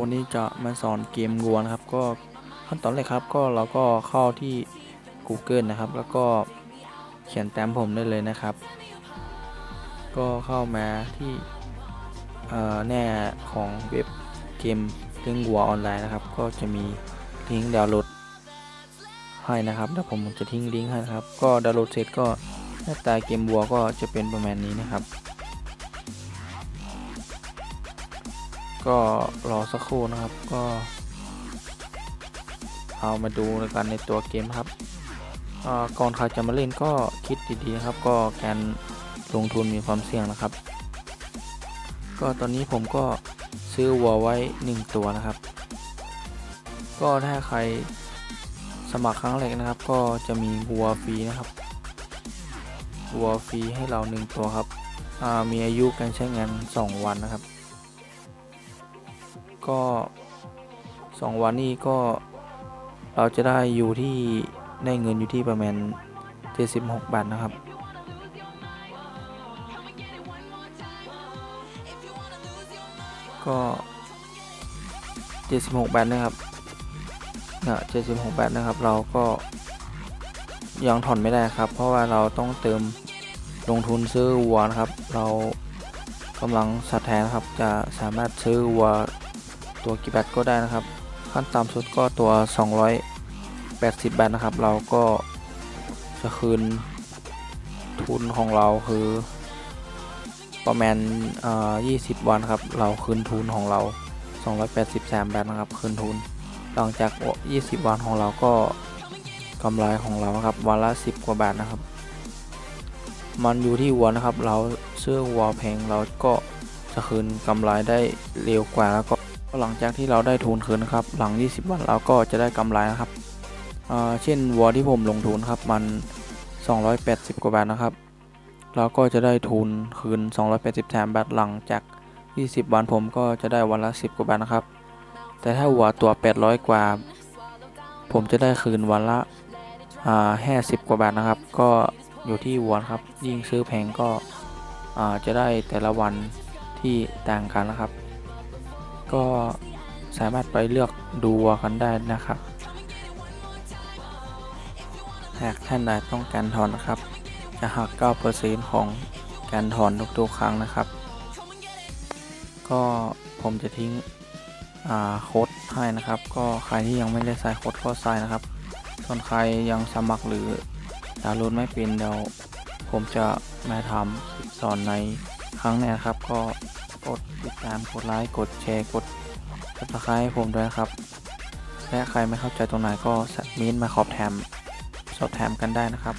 วันนี้จะมาสอนเกมวัวนะครับ ก็ขั้นตอนแรกครับ ก็เราก็เข้าที่ Google นะครับ แล้วก็เขียนแต้มผมได้เลยนะครับ ก็เข้ามาที่เอ่อแน่ของเว็บเกมเลี้ยงวัวออนไลน์นะครับ ก็จะมีลิงก์ดาวน์โหลดให้นะครับเดี๋ยวผมจะทิ้งลิงก์ให้นะครับ ก็ดาวน์โหลดเสร็จก็หน้าตาเกมวัวก็จะเป็นประมาณนี้นะครับ ก็รอสักครู่นะครับก็เอามาดูกันในตัวเกมครับก่อนใครจะมาเล่นก็คิดดีๆนะครับ ก็การลงทุนมีความเสี่ยงนะครับ ก็ตอนนี้ผมก็ซื้อวัวไว้ 1 ตัวนะครับ ก็ถ้าใครสมัครครั้งแรกนะครับ ก็จะมีวัวฟรีนะครับวัวฟรีให้เรา 1 ตัวครับมีอายุการใช้งาน 2 วันนะครับ ก็ 2 วันนี้ก็เราจะได้อยู่ที่ได้เงินอยู่ที่ประมาณ 76 บาทนะครับ ก็ 76 บาทนะครับนะ76 บาทนะครับ เราก็ยังถอนไม่ได้ครับ เพราะว่าเราต้องเติมลงทุนซื้อวัวนะครับ เรากำลังศรัทธานครับ จะสามารถซื้อวัว ตัวกี่บาทก็ได้นะครับ ขั้นต่ำสุดก็ตัว 280 บาทนะครับ เราก็จะคืนทุนของเราคือประมาณเอ่อ20วันครับ เราคืนทุนของเรา 283 บาทนะครับ คืนทุน หลังจาก 20 วันของเราก็กำไรของเราครับ วันละ 10 กว่าบาทนะครับ มันอยู่ที่วัวนะครับ เราซื้อวัวแพงเราก็จะคืนกำไรได้เร็วกว่าแล้วก็ หลังจากที่เราได้ทุนคืนนะครับ หลัง 20 วันเราก็จะได้กำไรนะครับเช่นวัวที่ผมลงทุนครับมัน 280 กว่าบาทนะครับ เราก็จะได้ทุนคืน 283บาทหลังจาก 20 วันผมก็จะได้วันละ 10 กว่าบาทนะครับ แต่ถ้าวัวตัว 800 กว่า ผมจะได้คืนวันละอ่า50 กว่าบาทนะครับ ก็อยู่ที่วัวครับ ยิ่งซื้อแพงก็จะได้แต่ละวันที่ต่างกันนะครับ ก็สามารถไปเลือกดูวัวกันได้นะครับ หากท่านใดต้องการถอนนะครับ จะหัก 9%ของการถอนทุกๆครั้งนะครับ ก็ผมจะทิ้งโค้ดให้นะครับ ก็ใครที่ยังไม่ได้ใส่โค้ดก็ใส่นะครับ ส่วนใครยังสมัครหรือดาวน์โหลดไม่เป็นเดี๋ยวผมจะมาทำสอนในครั้งหน้าครับก็ ดติดตามกดไลค์กดแชร์กดซับสไครต์ให้ผมด้วยนะครับและใครไม่เข้าใจตรงไหนก็สเมินมาขอบแถมสอบถามกันได้นะครับ